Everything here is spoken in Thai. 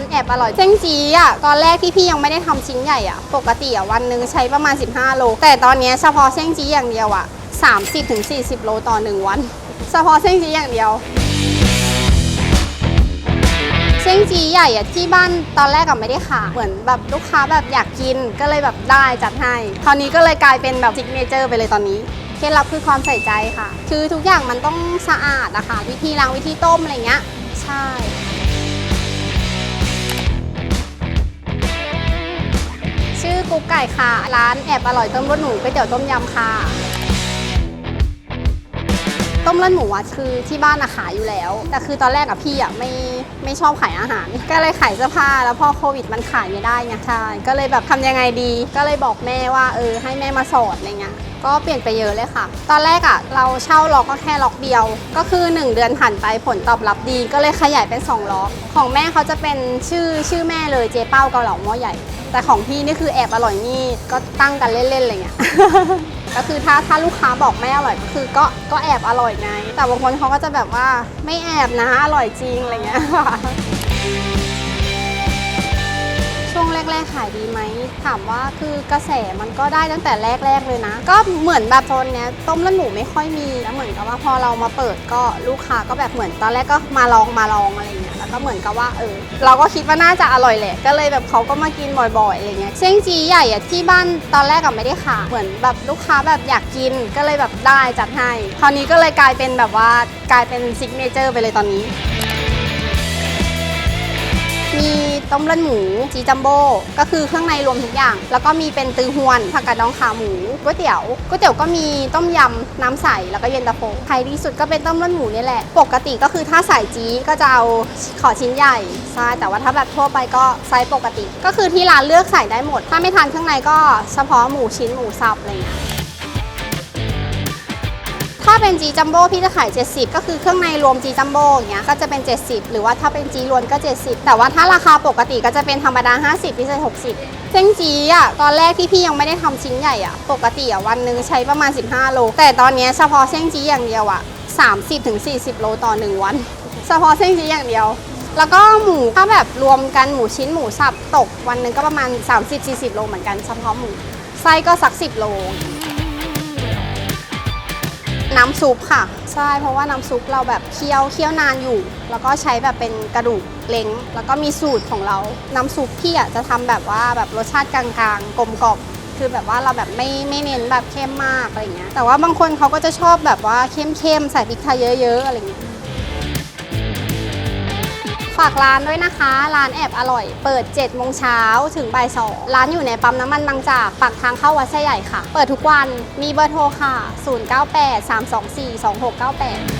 านแอบอร่อยเส้นจีอะตอนแรกที่พี่ยังไม่ได้ทำชิ้นใหญ่อะปกติอะวันหนึ่งใช้ประมาณ 15 โล แต่ตอนนี้เฉพาะเส้นจีอย่างเดียวอะ30-40 โลต่อหนึ่งวัน เฉพาะเส้นจีอย่างเดียวเส้นจีใหญ่อะที่บ้านตอนแรกอะไม่ได้ขายเหมือนแบบลูกค้าแบบอยากกินก็เลยแบบได้จัดให้คราวนี้ก็เลยกลายเป็นแบบซิกเนเจอร์ไปเลยตอนนี้เคล็ดลับคือความใส่ใจค่ะ คือทุกอย่างมันต้องสะอาดอะค่ะวิธีล้างวิธีต้มอะไรเงี้ยใช่ ชื่อกุ๊กไก่ค่ะ ร้านแอบอร่อยต้มรสหนูก๋วยเตี๋ยวต้มยำค่ะ ต้มเลือดหมูอะคือที่บ้านอะขายอยู่แล้ว แต่คือตอนแรกอะพี่อะไม่ไม่ชอบขายอาหาร ก็เลยขายเสื้อผ้าแล้วพอโควิดมันขายไม่ได้ไงใช่ก็เลยแบบทำยังไงดี ก็เลยบอกแม่ว่าเออให้แม่มาสอนอะไรเงี้ย ก็เปลี่ยนไปเยอะเลยค่ะ ตอนแรกอะเราเช่าล็อกก็แค่ล็อกเดียว ก็คือ 1 เดือนผ่านไปผลตอบรับดี ก็เลยขยายเป็น 2 ล็อก ของแม่เขาจะเป็นชื่อชื่อแม่เลยเจ๊เป้าเกาเหลาหม้อใหญ่ แต่ของพี่นี่คือแอบอร่อยนี่ก็ตั้งกันเล่นๆอะไรเงี้ย ก็คือถ้าถ้าลูกค้าบอกไม่อร่อยก็คือก็ก็แอบอร่อยไง แต่บางคนเขาก็จะแบบว่าไม่แอบนะอร่อยจริงอะไรเงี้ยค่ะ ขายดีไหมถามว่าคือกระแสมันก็ได้ตั้งแต่แรกๆเลยนะ ก็เหมือนแบบโซนเนี้ยต้มเลือดหมูไม่ค่อยมีแล้วเหมือนกับว่าพอเรามาเปิดก็ลูกค้าก็แบบเหมือนตอนแรกก็มาลองมาลองอะไรเงี้ยแล้วก็เหมือนกับว่าเออเราก็คิดว่าน่าจะอร่อยแหละก็เลยแบบเขาก็มากินบ่อยๆอะไรเงี้ยเส้นจีใหญ่อะที่บ้านตอนแรกอะไม่ได้ขายเหมือนแบบลูกค้าแบบอยากกินก็เลยแบบได้จัดให้คราวนี้ก็เลยกลายเป็นแบบว่ากลายเป็นซิกเนเจอร์ไปเลยตอนนี้ มีต้มเลือดหมูจีจัมโบ้ก็คือเครื่องในรวมทุกอย่าง แล้วก็มีเป็นตือฮวนผักกาดดองขาหมูก๋วยเตี๋ยวก๋วยเตี๋ยวก็มีต้มยำน้ำใสแล้วก็เย็นตาโฟไทยที่สุดก็เป็นต้มเลือดหมูนี่แหละ ปกติก็คือถ้าใส่จีก็จะเอาขอชิ้นใหญ่ใช่แต่ว่าถ้าแบบทั่วไปก็ไซส์ปกติ ก็คือที่ร้านเลือกใส่ได้หมด ถ้าไม่ทานเครื่องในก็เฉพาะหมูชิ้นหมูสับอะไรอย่างเงี้ย ถ้าเป็นจีจัมโบ้พี่จะขาย 70 ก็คือเครื่องในรวมจีจัมโบ้อย่างเงี้ยก็จะเป็น 70 หรือว่าถ้าเป็นจีรวนก็ 70 แต่ว่าถ้าราคาปกติก็จะเป็นธรรมดา 50พิเศษ60 เส้นจีอะตอนแรกที่พี่ยังไม่ได้ทำชิ้นใหญ่อะปกติอะวันหนึ่งใช้ประมาณ 15 โล แต่ตอนนี้เฉพาะเส้นจีอย่างเดียวอะ30-40 โลต่อ 1 วัน เฉพาะเส้นจีอย่างเดียวแล้วก็หมูถ้าแบบรวมกันหมูชิ้นหมูสับตก วันหนึ่งก็ประมาณ 30-40 โลเหมือนกันเฉพาะหมูไส้ก็สัก 10 โล น้ำซุปค่ะ ใช่เพราะว่าน้ำซุปเราแบบเคี่ยวเคี่ยวนานอยู่ แล้วก็ใช้แบบเป็นกระดูกเล้ง แล้วก็มีสูตรของเรา น้ำซุปพี่อะจะทำแบบว่าแบบรสชาติกลางๆ กลมกล่อมคือแบบว่าเราแบบไม่ไม่เน้นแบบเข้มมากอะไรเงี้ยแต่ว่าบางคนเขาก็จะชอบแบบว่าเข้มๆใส่พริกไทยเยอะๆอะไรเงี้ย ฝากร้านด้วยนะคะ ร้านแอบอร่อย เปิด7โมงเช้าถึงบ่ายสองร้านอยู่ในปั๊มน้ำมันบางจากปากทางเข้าวัดไชใหญ่ค่ะ เปิดทุกวันมีเบอร์โทรค่ะ 098 324 2698